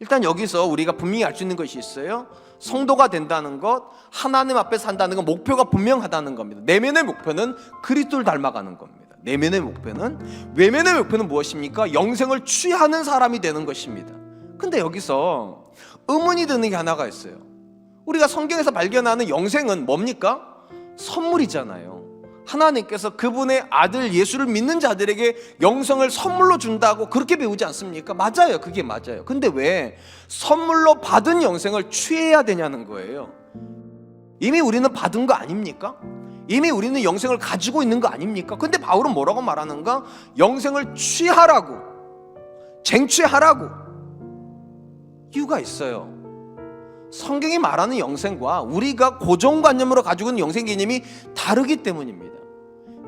일단 여기서 우리가 분명히 알 수 있는 것이 있어요. 성도가 된다는 것, 하나님 앞에 산다는 것, 목표가 분명하다는 겁니다. 내면의 목표는 그리스도를 닮아가는 겁니다. 내면의 목표는 외면의 목표는 무엇입니까? 영생을 취하는 사람이 되는 것입니다. 근데 여기서 의문이 드는 게 하나가 있어요. 우리가 성경에서 발견하는 영생은 뭡니까? 선물이잖아요. 하나님께서 그분의 아들 예수를 믿는 자들에게 영성을 선물로 준다고 그렇게 배우지 않습니까? 맞아요. 그게 맞아요. 근데 왜 선물로 받은 영생을 취해야 되냐는 거예요. 이미 우리는 받은 거 아닙니까? 이미 우리는 영생을 가지고 있는 거 아닙니까? 근데 바울은 뭐라고 말하는가? 영생을 취하라고, 쟁취하라고. 이유가 있어요. 성경이 말하는 영생과 우리가 고정관념으로 가지고 있는 영생 개념이 다르기 때문입니다.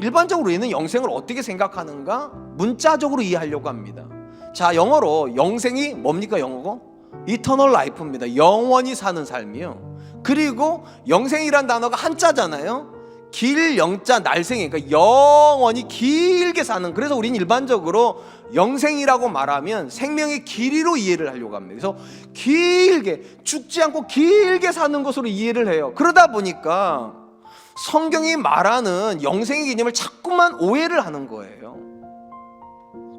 일반적으로 우리는 영생을 어떻게 생각하는가? 문자적으로 이해하려고 합니다. 자, 영어로 영생이 뭡니까, 영어고? 이터널 라이프입니다. 영원히 사는 삶이요. 그리고 영생이란 단어가 한자잖아요. 길 영자 날생이 그러니까 영원히 길게 사는 그래서 우리는 일반적으로 영생이라고 말하면 생명의 길이로 이해를 하려고 합니다. 그래서 길게 죽지 않고 길게 사는 것으로 이해를 해요. 그러다 보니까 성경이 말하는 영생의 개념을 자꾸만 오해를 하는 거예요.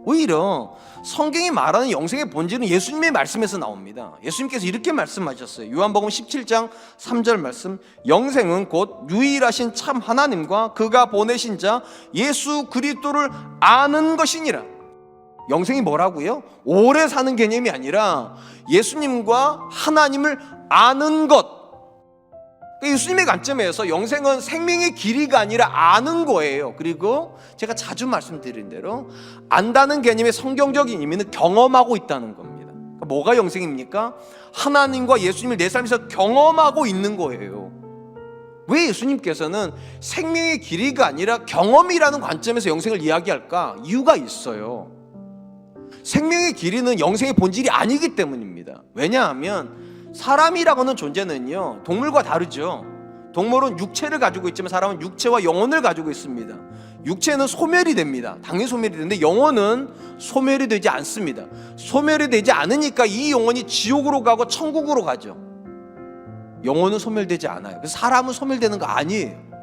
오히려 성경이 말하는 영생의 본질은 예수님의 말씀에서 나옵니다. 예수님께서 이렇게 말씀하셨어요. 요한복음 17장 3절 말씀. 영생은 곧 유일하신 참 하나님과 그가 보내신 자 예수 그리스도를 아는 것이니라. 영생이 뭐라고요? 오래 사는 개념이 아니라 예수님과 하나님을 아는 것. 예수님의 관점에서 영생은 생명의 길이가 아니라 아는 거예요. 그리고 제가 자주 말씀드린 대로 안다는 개념의 성경적인 의미는 경험하고 있다는 겁니다. 그러니까 뭐가 영생입니까? 하나님과 예수님을 내 삶에서 경험하고 있는 거예요. 왜 예수님께서는 생명의 길이가 아니라 경험이라는 관점에서 영생을 이야기할까? 이유가 있어요. 생명의 길이는 영생의 본질이 아니기 때문입니다. 왜냐하면 사람이라고는 존재는요 동물과 다르죠. 동물은 육체를 가지고 있지만 사람은 육체와 영혼을 가지고 있습니다. 육체는 소멸이 됩니다. 당연히 소멸이 되는데 영혼은 소멸이 되지 않습니다. 소멸이 되지 않으니까 이 영혼이 지옥으로 가고 천국으로 가죠. 영혼은 소멸되지 않아요. 그래서 사람은 소멸되는 거 아니에요.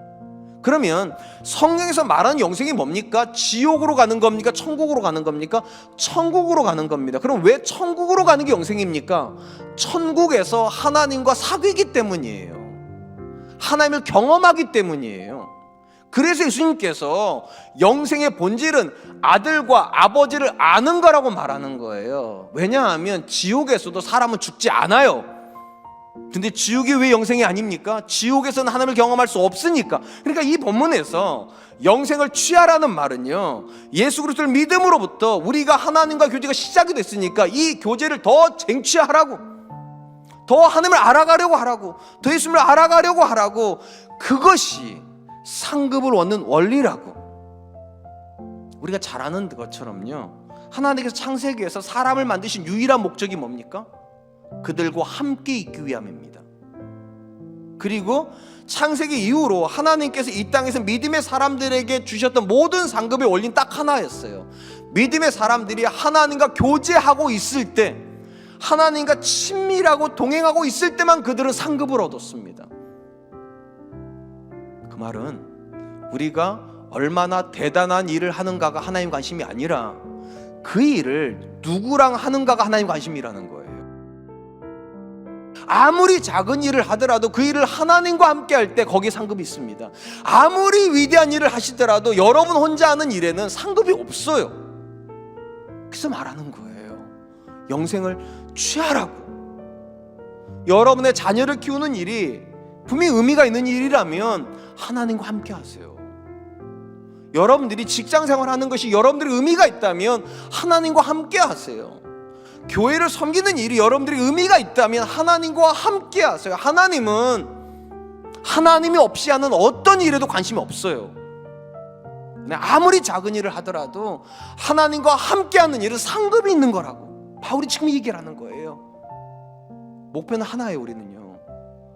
그러면 성경에서 말하는 영생이 뭡니까? 지옥으로 가는 겁니까? 천국으로 가는 겁니까? 천국으로 가는 겁니다. 그럼 왜 천국으로 가는 게 영생입니까? 천국에서 하나님과 사귀기 때문이에요. 하나님을 경험하기 때문이에요. 그래서 예수님께서 영생의 본질은 아들과 아버지를 아는 거라고 말하는 거예요. 왜냐하면 지옥에서도 사람은 죽지 않아요. 근데 지옥이 왜 영생이 아닙니까? 지옥에서는 하나님을 경험할 수 없으니까. 그러니까 이 본문에서 영생을 취하라는 말은요. 예수 그리스도를 믿음으로부터 우리가 하나님과 교제가 시작이 됐으니까 이 교제를 더 쟁취하라고. 더 하나님을 알아가려고 하라고. 더 예수님을 알아가려고 하라고. 그것이 상급을 얻는 원리라고. 우리가 잘 아는 것처럼요. 하나님께서 창세기에서 사람을 만드신 유일한 목적이 뭡니까? 그들과 함께 있기 위함입니다. 그리고 창세기 이후로 하나님께서 이 땅에서 믿음의 사람들에게 주셨던 모든 상급의 원리는 딱 하나였어요. 믿음의 사람들이 하나님과 교제하고 있을 때, 하나님과 친밀하고 동행하고 있을 때만 그들은 상급을 얻었습니다. 그 말은 우리가 얼마나 대단한 일을 하는가가 하나님 관심이 아니라 그 일을 누구랑 하는가가 하나님 관심이라는 거예요. 아무리 작은 일을 하더라도 그 일을 하나님과 함께 할 때 거기에 상급이 있습니다. 아무리 위대한 일을 하시더라도 여러분 혼자 하는 일에는 상급이 없어요. 그래서 말하는 거예요. 영생을 취하라고. 여러분의 자녀를 키우는 일이 분명히 의미가 있는 일이라면 하나님과 함께 하세요. 여러분들이 직장 생활하는 것이 여러분들의 의미가 있다면 하나님과 함께 하세요. 교회를 섬기는 일이 여러분들이 의미가 있다면 하나님과 함께 하세요. 하나님은 하나님이 없이 하는 어떤 일에도 관심이 없어요. 그냥 아무리 작은 일을 하더라도 하나님과 함께 하는 일은 상급이 있는 거라고. 바울이 지금 얘기를 하는 거예요. 목표는 하나예요, 우리는요.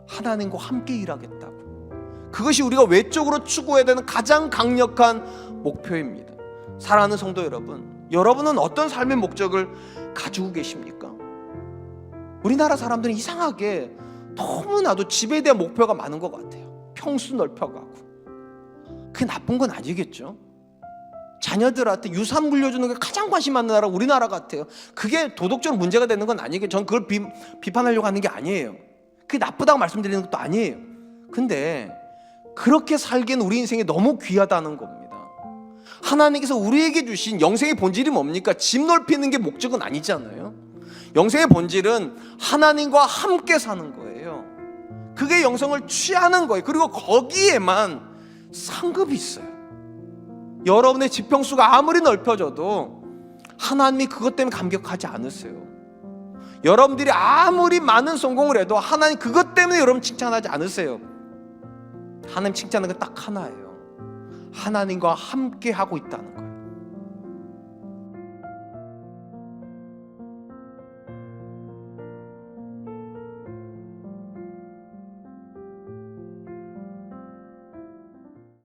하나님과 함께 일하겠다고. 그것이 우리가 외적으로 추구해야 되는 가장 강력한 목표입니다. 사랑하는 성도 여러분, 여러분은 어떤 삶의 목적을 가지고 계십니까? 우리나라 사람들은 이상하게 너무나도 집에 대한 목표가 많은 것 같아요. 평수 넓혀가고. 그게 나쁜 건 아니겠죠. 자녀들한테 유산 물려주는 게 가장 관심 많은 나라가 우리나라 같아요. 그게 도덕적으로 문제가 되는 건 아니겠죠. 전 그걸 비, 비판하려고 하는 게 아니에요. 그게 나쁘다고 말씀드리는 것도 아니에요. 근데 그렇게 살기엔 우리 인생이 너무 귀하다는 겁니다. 하나님께서 우리에게 주신 영생의 본질이 뭡니까? 집 넓히는 게 목적은 아니잖아요. 영생의 본질은 하나님과 함께 사는 거예요. 그게 영성을 취하는 거예요. 그리고 거기에만 상급이 있어요. 여러분의 지평수가 아무리 넓혀져도 하나님이 그것 때문에 감격하지 않으세요. 여러분들이 아무리 많은 성공을 해도 하나님 그것 때문에 여러분 칭찬하지 않으세요. 하나님 칭찬하는 건 딱 하나예요. 하나님과 함께 하고 있다는 거예요.